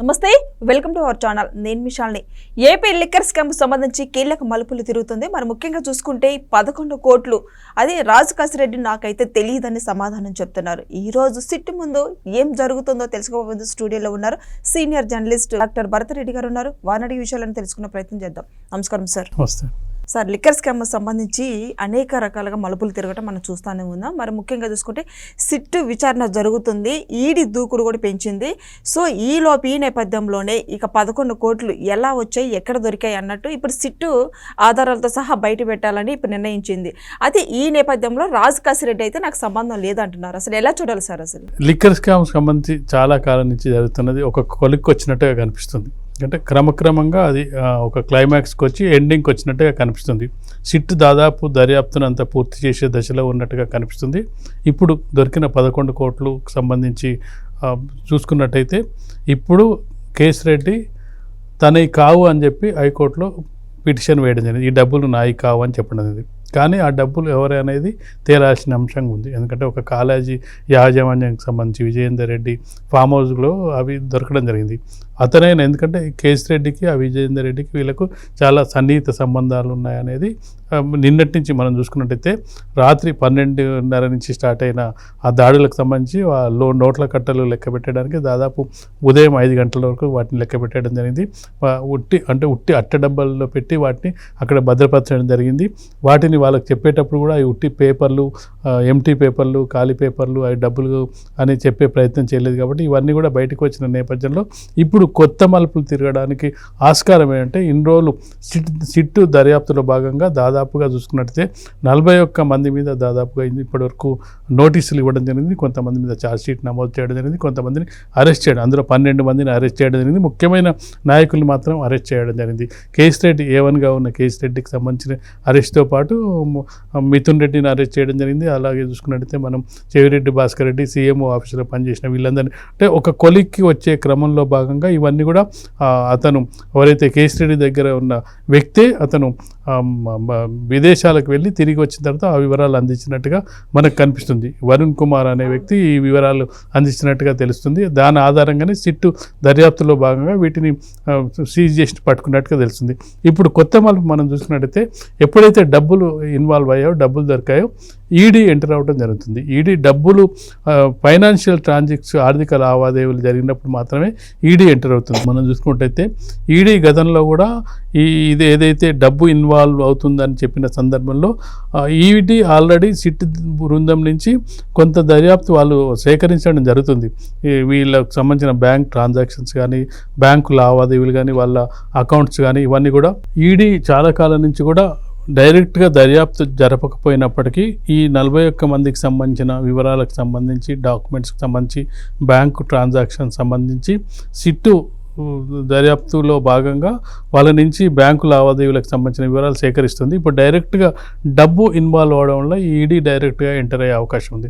నమస్తే welcome to our channel. నేను మిషాల్ని AP liquor scam సంబంధించి కీలక మలుపులు తిరుగుతుంది. మరి ముఖ్యంగా చూసుకుంటే పదకొండు కోట్లు. అదే రాజు రెడ్డి నాకైతే తెలియదని సమాధానం చెప్తున్నారు. ఈ రోజు సిట్టు ముందు ఏం జరుగుతుందో తెలుసుకోబోతుంది స్టూడియోలో ఉన్నారు. సీనియర్ జర్నలిస్ట్ డాక్టర్ భరతరెడ్డి గారు ఉన్నారు. వానడి విషయాలను తెలుసుకునే ప్రయత్నం చేద్దాం. నమస్కారం సార్. వస్తే సార్ లిక్కర్ స్కామ్ సంబంధించి అనేక రకాలుగా మలుపులు తిరగటం మనం చూస్తూనే ఉందాం మరి ముఖ్యంగా చూసుకుంటే సిట్టు విచారణ జరుగుతుంది. ఈడి దూకుడు కూడా పెంచింది. సో ఈలోపు ఈ నేపథ్యంలోనే ఇక పదకొండు కోట్లు ఎలా వచ్చాయి ఎక్కడ దొరికాయి అన్నట్టు ఇప్పుడు సిట్టు ఆధారాలతో సహా బయట పెట్టాలని ఇప్పుడు నిర్ణయించింది. అయితే ఈ నేపథ్యంలో రాజు కాసిరెడ్డి అయితే నాకు సంబంధం లేదంటున్నారు. అసలు ఎలా చూడాలి సార్ అసలు? లిక్కర్ స్కామ్ సంబంధించి చాలా కాలం నుంచి జరుగుతున్నది. ఒక కొలిక్కి వచ్చినట్టుగా కనిపిస్తుంది. అంటే క్రమక్రమంగా అది ఒక క్లైమాక్స్కి వచ్చి ఎండింగ్కి వచ్చినట్టుగా కనిపిస్తుంది. సిట్ దాదాపు దర్యాప్తును అంతా పూర్తి చేసే దశలో ఉన్నట్టుగా కనిపిస్తుంది. ఇప్పుడు దొరికిన పదకొండు కోట్లు సంబంధించి చూసుకున్నట్టయితే ఇప్పుడు కేస్ రెడ్డి తనవి కావు అని చెప్పి హైకోర్టులో పిటిషన్ వేయడం జరిగింది. ఈ డబ్బులు నాయి కావు అని చెప్పడం జరిగింది. కానీ ఆ డబ్బులు ఎవరు అనేది తేలాల్సిన అంశంగా ఉంది. ఎందుకంటే ఒక కాలేజీ యాజమాన్యానికి సంబంధించి విజయేందర్ రెడ్డి ఫామ్ హౌస్లో అవి దొరకడం జరిగింది. అతనైనా ఎందుకంటే ఈ రెడ్డికి ఆ విజయేందర్ రెడ్డికి వీళ్ళకు చాలా సన్నిహిత సంబంధాలు ఉన్నాయనేది నిన్నటి నుంచి మనం చూసుకున్నట్టయితే రాత్రి పన్నెండున్నర నుంచి స్టార్ట్ అయిన ఆ దాడులకు సంబంధించి ఆ లో నోట్ల కట్టలు లెక్క పెట్టడానికి దాదాపు ఉదయం ఐదు గంటల వరకు వాటిని లెక్క పెట్టడం జరిగింది. ఉట్టి అంటే ఉట్టి అట్ట డబ్బాల్లో పెట్టి వాటిని అక్కడ భద్రపరచడం జరిగింది. వాటిని వాళ్ళకి చెప్పేటప్పుడు కూడా ఈ ఉట్టి పేపర్లు ఎంటీ పేపర్లు ఖాళీ పేపర్లు అవి డబ్బులు అని చెప్పే ప్రయత్నం చేయలేదు కాబట్టి ఇవన్నీ కూడా బయటకు వచ్చిన నేపథ్యంలో ఇప్పుడు కొత్త మలుపులు తిరగడానికి ఆస్కారం ఏంటంటే ఇన్ని రోజులు సిట్ సిట్టు దర్యాప్తులో భాగంగా దాదాపుగా చూసుకున్నట్టయితే నలభై ఒక్క మంది మీద దాదాపుగా ఇప్పటివరకు నోటీసులు ఇవ్వడం జరిగింది. కొంతమంది మీద ఛార్జ్షీట్ నమోదు చేయడం జరిగింది. కొంతమందిని అరెస్ట్ చేయడం అందులో పన్నెండు మందిని అరెస్ట్ చేయడం జరిగింది. ముఖ్యమైన నాయకులు మాత్రం అరెస్ట్ చేయడం జరిగింది. కేసీ రెడ్డి ఏవన్గా ఉన్న కేసీ రెడ్డికి సంబంధించిన అరెస్ట్తో పాటు మిథున్ రెడ్డిని అరెస్ట్ చేయడం జరిగింది. అలాగే చూసుకున్నట్టయితే మనం చెవిరెడ్డి భాస్కర్ రెడ్డి సీఎంఓ ఆఫీసులో పనిచేసిన వీళ్ళందరినీ అంటే ఒక కొలిక్కి వచ్చే క్రమంలో భాగంగా ఇవన్నీ కూడా అతను ఎవరైతే కేసీ రెడ్డి దగ్గర ఉన్న వ్యక్తే అతను విదేశాలకు వెళ్ళి తిరిగి వచ్చిన తర్వాత ఆ వివరాలు అందించినట్టుగా మనకు కనిపిస్తుంది. వరుణ్ కుమార్ అనే వ్యక్తి ఈ వివరాలు అందించినట్టుగా తెలుస్తుంది. దాని ఆధారంగానే సిట్టు దర్యాప్తులో భాగంగా వీటిని సీజ్ చేసి పట్టుకున్నట్టుగా తెలుస్తుంది. ఇప్పుడు కొత్త మలుపు మనం చూసుకున్నట్టయితే ఎప్పుడైతే డబ్బులు ఇన్వాల్వ్ అయ్యాయో డబ్బులు దొరికాయో ఈడీ ఎంటర్ అవ్వడం జరుగుతుంది. ఈడీ డబ్బులు ఫైనాన్షియల్ ట్రాన్సాక్షన్ ఆర్థిక లావాదేవీలు జరిగినప్పుడు మాత్రమే ఈడీ ఎంటర్ అవుతుంది. మనం చూసుకున్నట్టయితే ఈడీ గతంలో కూడా ఈ ఇది ఏదైతే డబ్బు ఇన్వాల్వ్ అవుతుందని చెప్పిన సందర్భంలో ఈడీ ఆల్రెడీ సిట్ బృందం నుంచి కొంత దర్యాప్తు వాళ్ళు సేకరించడం జరుగుతుంది. వీళ్ళకు సంబంధించిన బ్యాంక్ ట్రాన్సాక్షన్స్ కానీ బ్యాంకు లావాదేవీలు కానీ వాళ్ళ అకౌంట్స్ కానీ ఇవన్నీ కూడా ఈడీ చాలా కాలం నుంచి కూడా డైరెక్ట్గా దర్యాప్తు జరపకపోయినప్పటికీ ఈ నలభై ఒక్క మందికి సంబంధించిన వివరాలకు సంబంధించి డాక్యుమెంట్స్కి సంబంధించి బ్యాంకు ట్రాన్సాక్షన్ సంబంధించి సిట్టు దర్యాప్తులో భాగంగా వాళ్ళ నుంచి బ్యాంకు లావాదేవీలకు సంబంధించిన వివరాలు సేకరిస్తుంది. ఇప్పుడు డైరెక్ట్గా డబ్బు ఇన్వాల్వ్ అవడం వల్ల ఈడీ డైరెక్ట్గా ఎంటర్ అయ్యే అవకాశం ఉంది.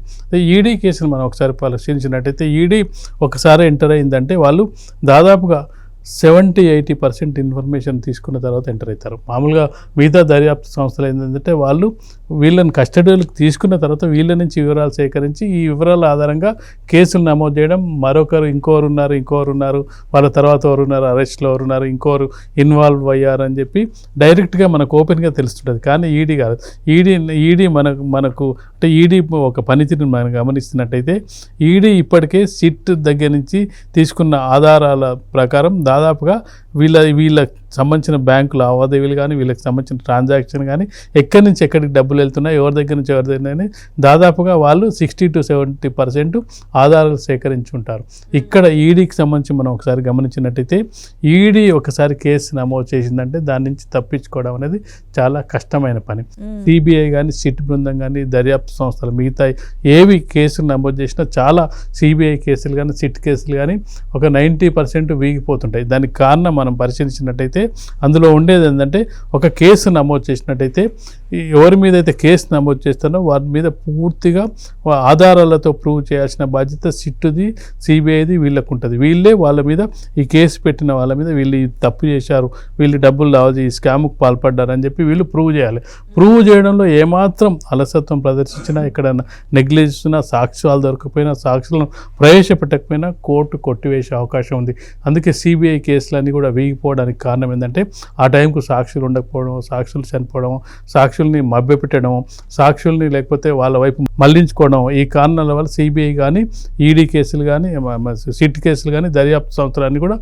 ఈడీ కేసును మనం ఒకసారి పరిశీలించినట్టయితే ఈడీ ఒకసారి ఎంటర్ అయిందంటే వాళ్ళు దాదాపుగా సెవెంటీ ఎయిటీ పర్సెంట్ ఇన్ఫర్మేషన్ తీసుకున్న తర్వాత ఎంటర్ అవుతారు. మామూలుగా మిగతా దర్యాప్తు సంస్థలు ఏంటంటే వాళ్ళు వీళ్ళని కస్టడీలకు తీసుకున్న తర్వాత వీళ్ళ నుంచి వివరాలు సేకరించి ఈ వివరాల ఆధారంగా కేసులు నమోదు చేయడం. మరొకరు ఇంకోరు ఉన్నారు ఇంకోరు ఉన్నారు వాళ్ళ తర్వాత ఎవరు ఉన్నారు అరెస్ట్లో ఎవరు ఉన్నారు ఇంకోరు ఇన్వాల్వ్ అయ్యారని చెప్పి డైరెక్ట్గా మనకు ఓపెన్గా తెలుస్తుంటుంది. కానీ ఈడీ కాదు. ఈడీ ఈడీ మనకు మనకు అంటే ఈడీ ఒక పనితీరుని మనం గమనిస్తున్నట్టయితే ఈడీ ఇప్పటికే సిట్ దగ్గర నుంచి తీసుకున్న ఆధారాల ప్రకారం దాదాపుగా వీళ్ళ వీళ్ళకి సంబంధించిన బ్యాంకు లావాదేవీలు కానీ వీళ్ళకి సంబంధించిన ట్రాన్సాక్షన్ కానీ ఎక్కడి నుంచి ఎక్కడికి డబ్బులు వెళ్తున్నాయి ఎవరి దగ్గర నుంచి ఎవరి దగ్గర అని దాదాపుగా వాళ్ళు సిక్స్టీ టు సెవెంటీ పర్సెంట్ ఆధారాలు సేకరించి ఉంటారు ఇక్కడ ఈడీకి సంబంధించి మనం ఒకసారి గమనించినట్టయితే ఈడీ ఒకసారి కేసు నమోదు చేసిందంటే దాని నుంచి తప్పించుకోవడం అనేది చాలా కష్టమైన పని. సిబిఐ కానీ సిట్ బృందం కానీ దర్యాప్తు సంస్థలు మిగతా ఏవి కేసులు నమోదు చేసినా చాలా సిబిఐ కేసులు కానీ సిట్ కేసులు కానీ ఒక నైంటీ పర్సెంట్ వీగిపోతుంటాయి. దానికి కారణం మనం పరిశీలించినట్టయితే చూసినట్టయితే అందులో ఉండేది ఏంటంటే ఒక కేసు నమోదు చేసినట్టయితే ఎవరి మీద అయితే కేసు నమోదు చేస్తానో వారి మీద పూర్తిగా ఆధారాలతో ప్రూవ్ చేయాల్సిన బాధ్యత సిట్టుది సిబిఐది వీళ్ళకు ఉంటుంది వీళ్ళే వాళ్ళ మీద ఈ కేసు పెట్టిన వాళ్ళ మీద వీళ్ళు తప్పు చేశారు వీళ్ళు డబ్బులు లావజీ ఈ స్కామ్కు పాల్పడ్డారు అని చెప్పి వీళ్ళు ప్రూవ్ చేయాలి. ప్రూవ్ చేయడంలో ఏమాత్రం అలసత్వం ప్రదర్శించినా ఇక్కడ నెగ్లెజిస్తున్నా సాక్ష్యాలు దొరకపోయినా సాక్షులను ప్రవేశపెట్టకపోయినా కోర్టు కొట్టివేసే అవకాశం ఉంది. అందుకే సిబిఐ కేసులన్నీ కూడా వీగిపోవడానికి కారణం ఏంటంటే ఆ టైంకు సాక్షులు ఉండకపోవడం సాక్షులు చనిపోవడం సాక్షుల్ని మభ్యపెట్టడం సాక్షుల్ని లేకపోతే వాళ్ళ వైపు మళ్ళించుకోవడం ఈ కారణాల వల్ల సిబిఐ కానీ ఈడీ కేసులు కానీ సిట్ కేసులు కానీ దర్యాప్తు సంవత్సరాన్ని కూడా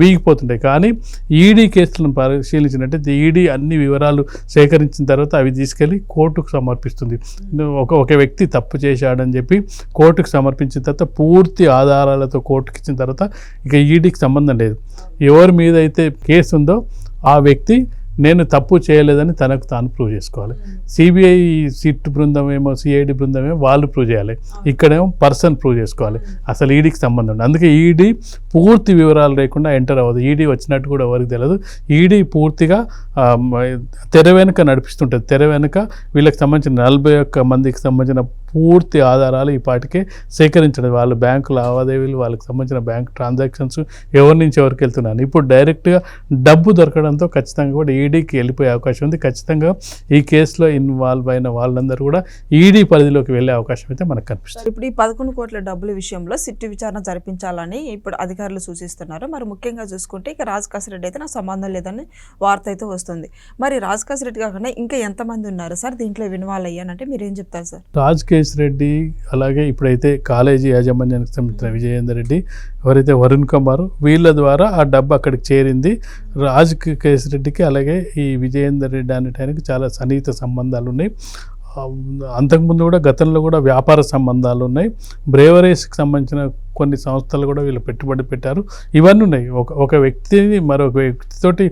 వీగిపోతుంటాయి. కానీ ఈడీ కేసులను పరిశీలించినట్టయితే ఈడీ అన్ని వివరాలు సేకరించిన తర్వాత అవి తీసుకెళ్ళి కోర్టుకు సమర్పిస్తుంది. ఒక ఒక వ్యక్తి తప్పు చేశాడని చెప్పి కోర్టుకు సమర్పించిన తర్వాత పూర్తి ఆధారాలతో కోర్టుకి ఇచ్చిన తర్వాత ఇక ఈడీకి సంబంధం లేదు. ఎవరి మీద అయితే కేసు ఉందో ఆ వ్యక్తి నేను తప్పు చేయలేదని తనకు తాను ప్రూవ్ చేసుకోవాలి. సిబిఐ సిట్ బృందం ఏమో సిఐడి బృందం ఏమో వాళ్ళు ప్రూవ్ చేయాలి. ఇక్కడేమో పర్సన్ ప్రూవ్ చేసుకోవాలి. అసలు ఈడీకి సంబంధం ఉండదు. అందుకే ఈడీ పూర్తి వివరాలు లేకుండా ఎంటర్ అవ్వదు. ఈడీ వచ్చినట్టు కూడా ఎవరికి తెలియదు ఈడీ పూర్తిగా తెర వెనుక నడిపిస్తుంటుంది. తెర వెనుక వీళ్ళకి సంబంధించిన నలభై ఒక్క మందికి సంబంధించిన పూర్తి ఆధారాలు ఈ పాటికే సేకరించడం. వాళ్ళు బ్యాంకు లావాదేవీలు వాళ్ళకి సంబంధించిన బ్యాంక్ ట్రాన్సాక్షన్స్ ఎవరి నుంచి ఎవరికి వెళ్తున్నాను ఇప్పుడు డైరెక్ట్గా డబ్బు దొరకడంతో ఖచ్చితంగా కూడా ఈడీకి వెళ్ళిపోయే అవకాశం ఉంది. ఖచ్చితంగా ఈ కేసులో ఇన్వాల్వ్ అయిన వాళ్ళందరూ కూడా ఈడీ పరిధిలోకి వెళ్ళే అవకాశం అయితే మనకు కనిపిస్తుంది. ఇప్పుడు ఈ పదకొండు కోట్ల డబ్బుల విషయంలో సిట్టు విచారణ జరిపించాలని ఇప్పుడు అధికారులు సూచిస్తున్నారు. మరి ముఖ్యంగా చూసుకుంటే ఇక రాజ్ రెడ్డి అయితే నాకు సంబంధం లేదని వార్త అయితే వస్తుంది. మరి రాజ్ రెడ్డి కాకుండా ఇంకా ఎంతమంది ఉన్నారు? సార్ దీంట్లో ఇన్వాల్వ్ అయ్యానంటే మీరు ఏం చెప్తారు సార్? రాజ్ రెడ్డి అలాగే ఇప్పుడైతే కాలేజీ యాజమాన్యానికి సంబంధించిన విజయేందర్ రెడ్డి ఎవరైతే వరుణ్ కుమార్ వీళ్ళ ద్వారా ఆ డబ్బు అక్కడికి చేరింది. రాజ్ రెడ్డికి అలాగే ఈ విజయేందర్ రెడ్డి అనేటానికి చాలా సన్నిహిత సంబంధాలు ఉన్నాయి. అంతకుముందు కూడా గతంలో కూడా వ్యాపార సంబంధాలు ఉన్నాయి. బ్రేవరీస్కి సంబంధించిన కొన్ని సంస్థలు కూడా వీళ్ళు పెట్టుబడి పెట్టారు. ఇవన్నీ ఉన్నాయి. ఒక ఒక వ్యక్తిని మరొక వ్యక్తితోటి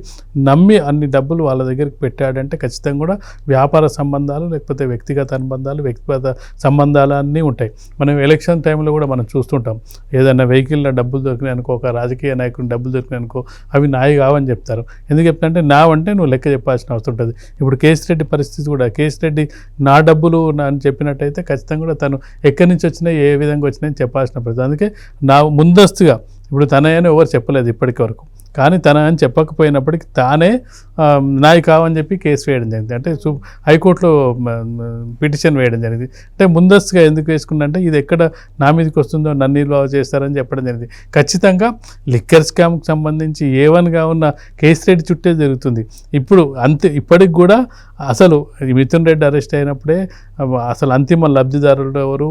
నమ్మి అన్ని డబ్బులు వాళ్ళ దగ్గరికి పెట్టాడంటే ఖచ్చితంగా కూడా వ్యాపార సంబంధాలు లేకపోతే వ్యక్తిగత అనుబంధాలు వ్యక్తిగత సంబంధాలు అన్నీ ఉంటాయి. మనం ఎలక్షన్ టైంలో కూడా మనం చూస్తుంటాం. ఏదైనా వెహికల్లో డబ్బులు దొరికినాయి అనుకో ఒక రాజకీయ నాయకుని డబ్బులు దొరికినాయి అనుకో అవి నాయి కావని చెప్తారు. ఎందుకు చెప్తారంటే నా అంటే నువ్వు లెక్క చెప్పాల్సిన అవసరం ఉంటుంది. ఇప్పుడు కేసిరెడ్డి పరిస్థితి కూడా కేసిరెడ్డి నా డబ్బులు అని చెప్పినట్టయితే ఖచ్చితంగా కూడా తను ఎక్కడి నుంచి వచ్చినాయి ఏ విధంగా వచ్చినాయని చెప్పాల్సిన పరిస్థితి. అందుకే నా ముందస్తుగా. ఇప్పుడు తనయని ఎవరు చెప్పలేదు ఇప్పటికి వరకు. కానీ తన అని చెప్పకపోయినప్పటికీ తానే నాయి కావని చెప్పి కేసు వేయడం జరిగింది. అంటే హైకోర్టులో పిటిషన్ వేయడం జరిగింది. అంటే ముందస్తుగా ఎందుకు వేసుకుందంటే అంటే ఇది ఎక్కడ నా మీదకి వస్తుందో నన్ను ఇన్వాల్వ్ చేస్తారని చెప్పడం జరిగింది. ఖచ్చితంగా లిక్కర్ స్కామ్కి సంబంధించి ఏ వన్గా ఉన్న కేసు రెడ్డి చుట్టే జరుగుతుంది. ఇప్పుడు అంతే ఇప్పటికి కూడా అసలు మిథున్ రెడ్డి అరెస్ట్ అయినప్పుడే అసలు అంతిమ లబ్ధిదారులు ఎవరు?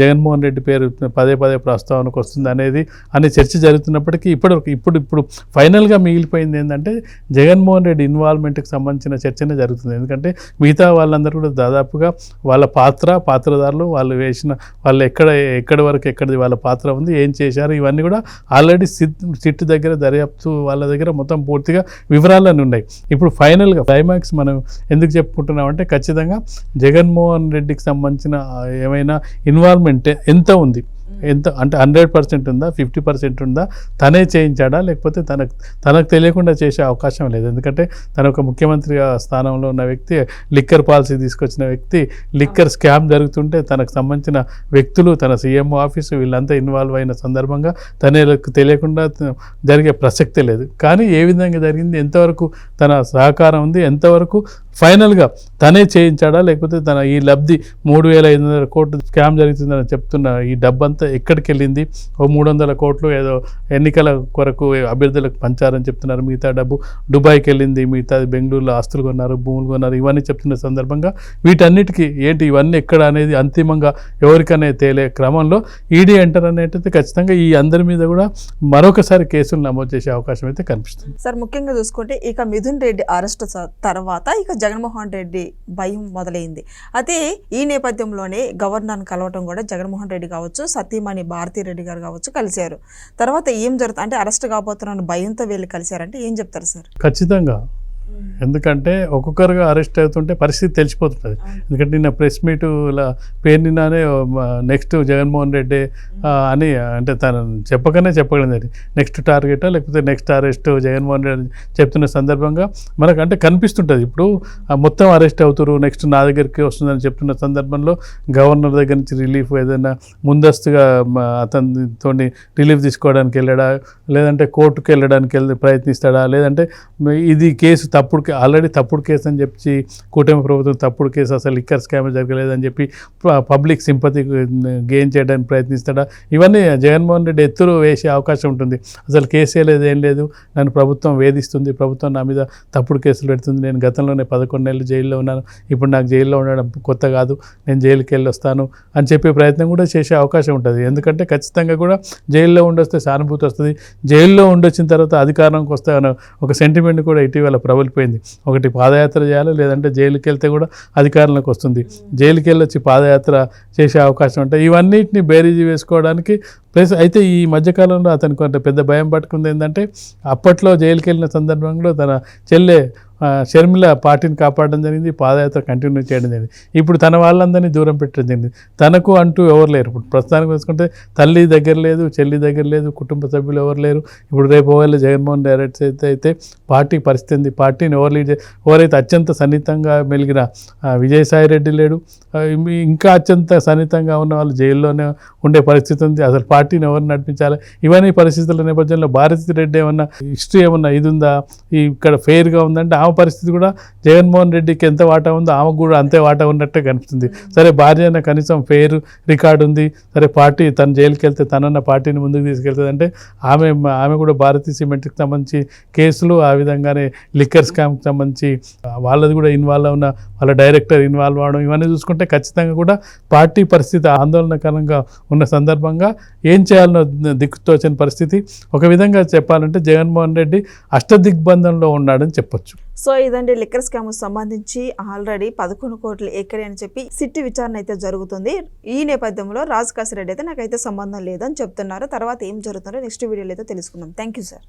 జగన్మోహన్ రెడ్డి పేరు పదే పదే ప్రస్తావనకు వస్తుంది అనేది అనే చర్చ జరుగుతున్నప్పటికీ ఇప్పటివరకు ఇప్పుడు ఇప్పుడు ఫైనల్గా మిగిలిపోయింది ఏంటంటే జగన్మోహన్ రెడ్డి ఇన్వాల్వ్మెంట్కి సంబంధించిన చర్చనే జరుగుతుంది. ఎందుకంటే మిగతా వాళ్ళందరూ కూడా దాదాపుగా వాళ్ళ పాత్ర పాత్రదారులు వాళ్ళు వేసిన వాళ్ళు ఎక్కడ ఎక్కడి వరకు ఎక్కడిది వాళ్ళ పాత్ర ఉంది ఏం చేశారు ఇవన్నీ కూడా ఆల్రెడీ సిట్ సిట్ దగ్గర దర్యాప్తు వాళ్ళ దగ్గర మొత్తం పూర్తిగా వివరాలన్నీ ఉన్నాయి. ఇప్పుడు ఫైనల్గా క్లైమాక్స్ మనం ఎందుకు చెప్పుకుంటున్నామంటే ఖచ్చితంగా జగన్మోహన్ రెడ్డికి సంబంధించిన ఏమైనా ఇన్వాల్వ్మెంట్ ఎంత ఉంది? ఎంత అంటే హండ్రెడ్ పర్సెంట్ ఉందా? ఫిఫ్టీ పర్సెంట్ ఉందా? తనే చేయించాడా? లేకపోతే తనకు తనకు తెలియకుండా చేసే అవకాశం లేదు. ఎందుకంటే తన ఒక ముఖ్యమంత్రి స్థానంలో ఉన్న వ్యక్తి లిక్కర్ పాలసీ తీసుకొచ్చిన వ్యక్తి లిక్కర్ స్కామ్ జరుగుతుంటే తనకు సంబంధించిన వ్యక్తులు తన సీఎంఓ ఆఫీసు వీళ్ళంతా ఇన్వాల్వ్ అయిన సందర్భంగా తనకు తెలియకుండా జరిగే ప్రసక్తే లేదు. కానీ ఏ విధంగా జరిగింది? ఎంతవరకు తన సహకారం ఉంది? ఎంతవరకు ఫైనల్గా తనే చేయించాడా? లేకపోతే తన ఈ లబ్ధి మూడు వేల ఐదు వందల కోట్లు స్కామ్ జరుగుతుందని చెప్తున్న ఈ డబ్బంతా ఎక్కడికి వెళ్ళింది ఓ మూడు వందల కోట్లు ఏదో ఎన్నికల కొరకు అభ్యర్థులకు పంచారని చెప్తున్నారు మిగతా డబ్బు. దుబాయ్కి వెళ్ళింది మిగతాది బెంగళూరులో ఆస్తులు కొన్నారు భూములు కొన్నారు ఇవన్నీ చెప్తున్న సందర్భంగా వీటన్నిటికీ ఏంటి ఇవన్నీ ఎక్కడ అనేది అంతిమంగా ఎవరికనే తేలే క్రమంలో ఈడీ ఎంటర్ అనేటైతే ఖచ్చితంగా ఈ అందరి మీద కూడా మరొకసారి కేసులు నమోదు చేసే అవకాశం అయితే కనిపిస్తుంది. సార్ ముఖ్యంగా చూసుకుంటే ఇక మిథున్ రెడ్డి అరెస్ట్ తర్వాత ఇక జగన్మోహన్ రెడ్డి భయం మొదలైంది. అయితే ఈ నేపథ్యంలోనే గవర్నర్ని కలవటం కూడా జగన్మోహన్ రెడ్డి కావచ్చు సతీమణి భారతీ రెడ్డి గారు కావచ్చు కలిశారు. తర్వాత ఏం జరుగుతుంది? అంటే అరెస్ట్ కాబోతున్నాను భయంతో వెళ్ళి కలిశారంటే ఏం చెప్తారు సార్? ఖచ్చితంగా ఎందుకంటే ఒక్కొక్కరుగా అరెస్ట్ అవుతుంటే పరిస్థితి తెలిసిపోతుంది ఎందుకంటే నిన్న ప్రెస్ మీట్ పేరు నిన్ననే నెక్స్ట్ జగన్మోహన్ రెడ్డి అని అంటే తను చెప్పకనే చెప్పగలిగింది నెక్స్ట్ టార్గెట్ లేకపోతే నెక్స్ట్ అరెస్ట్ జగన్మోహన్ రెడ్డి చెప్తున్న సందర్భంగా మనకు అంటే కనిపిస్తుంటుంది. ఇప్పుడు మొత్తం అరెస్ట్ అవుతారు నెక్స్ట్ నా దగ్గరికి వస్తుందని చెప్తున్న సందర్భంలో గవర్నర్ దగ్గర నుంచి రిలీఫ్ ఏదైనా ముందస్తుగా అతనితో రిలీఫ్ తీసుకోవడానికి వెళ్ళడా లేదంటే కోర్టుకు వెళ్ళడానికి వెళ్ళి ప్రయత్నిస్తాడా లేదంటే ఇది కేసు తప్పుడు కే- ఆల్రెడీ తప్పుడు కేసు అని చెప్పి కూటమి ప్రభుత్వం తప్పుడు కేసు అసలు లిక్కర్ స్కామ్ జరగలేదని చెప్పి ప- పబ్లిక్ సింపతి గెయిన్ చేయడానికి ప్రయత్నిస్తాడా? ఇవన్నీ జగన్మోహన్ రెడ్డి ఎత్తులు వేసే అవకాశం ఉంటుంది. అసలు కేసే లేదు ఏం లేదు. నన్ను ప్రభుత్వం వేధిస్తుంది. ప్రభుత్వం నా మీద తప్పుడు కేసులు పెడుతుంది. నేను గతంలోనే పదకొండు నెలలు జైల్లో ఉన్నాను. ఇప్పుడు నాకు జైల్లో ఉండడం కొత్త కాదు. నేను జైలుకి వెళ్ళి వస్తాను అని చెప్పే ప్రయత్నం కూడా చేసే అవకాశం ఉంటుంది. ఎందుకంటే ఖచ్చితంగా కూడా జైల్లో ఉండొస్తే సానుభూతి వస్తుంది. జైల్లో ఉండొచ్చిన తర్వాత అధికారంకి వస్తే ఒక సెంటిమెంట్ కూడా ఇటీవల ప్రబలిపోయింది ఒకటి పాదయాత్ర చేయాలి లేదంటే జైలుకి వెళ్తే కూడా అధికారంలోకి వస్తుంది. జైలుకి వెళ్ళొచ్చి పాదయాత్ర చేసే అవకాశం ఉంటాయి ఇవన్నిటిని బేరీజీ వేసుకోవడానికి ప్లస్ అయితే ఈ మధ్యకాలంలో అతను కొంత పెద్ద భయం పట్టుకుంది ఏంటంటే అప్పట్లో జైలుకి వెళ్ళిన సందర్భంలో తన చెల్లె షర్మిల పార్టీని కాపాడడం జరిగింది పాదయాత్ర కంటిన్యూ చేయడం జరిగింది. ఇప్పుడు తన వాళ్ళందరినీ దూరం పెట్టడం జరిగింది. తనకు అంటూ ఎవరు లేరు. ఇప్పుడు ప్రస్తుతానికి వేసుకుంటే తల్లి దగ్గర లేదు చెల్లి దగ్గర లేదు కుటుంబ సభ్యులు ఎవరు లేరు. ఇప్పుడు రేపు ఒకవేళ జగన్మోహన్ డైరెక్ట్ అయితే అయితే పార్టీ పరిస్థితి ఉంది పార్టీని ఎవరు లీడ్ ఎవరైతే అత్యంత సన్నిహితంగా మెలిగిన విజయసాయి రెడ్డి లేడు ఇంకా అత్యంత సన్నిహితంగా ఉన్న వాళ్ళు జైల్లోనే ఉండే పరిస్థితి ఉంది. అసలు పార్టీని ఎవరు నడిపించాలి? ఇవన్నీ పరిస్థితుల నేపథ్యంలో భారతి రెడ్డి ఏమన్నా హిస్టరీ ఏమన్నా ఇది ఉందా? ఇక్కడ ఫెయిర్గా ఉందంటే ఆమె పరిస్థితి కూడా జగన్మోహన్ రెడ్డికి ఎంత వాటా ఉందో ఆమెకు కూడా అంతే వాటా ఉన్నట్టే కనిపిస్తుంది. సరే భార్య అయినా కనీసం ఫెయిర్ రికార్డు ఉంది. సరే పార్టీ తను జైలుకి వెళ్తే తనన్న పార్టీని ముందుకు తీసుకెళ్తుంది అంటే ఆమె ఆమె కూడా భారతీయ సిమెంట్కి సంబంధించి కేసులు ఆ విధంగానే లిక్కర్ స్కామ్కి సంబంధించి వాళ్ళది కూడా ఇన్వాల్వ్ ఉన్న వాళ్ళ డైరెక్టర్ ఇన్వాల్వ్ అవడం ఇవన్నీ చూసుకుంటే ఖచ్చితంగా కూడా పార్టీ పరిస్థితి ఆందోళనకరంగా ఉన్న సందర్భంగా ఏం చేయాలనో దిక్కుతోచని పరిస్థితి. ఒక విధంగా చెప్పాలంటే జగన్మోహన్ రెడ్డి అష్టదిగ్బంధంలో ఉన్నాడని చెప్పొచ్చు. సో ఇదండి లిక్కర్ స్కామ్ సంబంధించి ఆల్రెడీ పదకొండు కోట్లు ఎక్కడే అని చెప్పి సిట్టి విచారణ అయితే జరుగుతుంది. ఈ నేపథ్యంలో రాజ్ కాసిరెడ్డి అయితే నాకైతే సంబంధం లేదని చెప్తున్నారు. తర్వాత ఏం జరుగుతుందో నెక్స్ట్ వీడియోలో అయితే తెలుసుకుందాం. Thank you sir.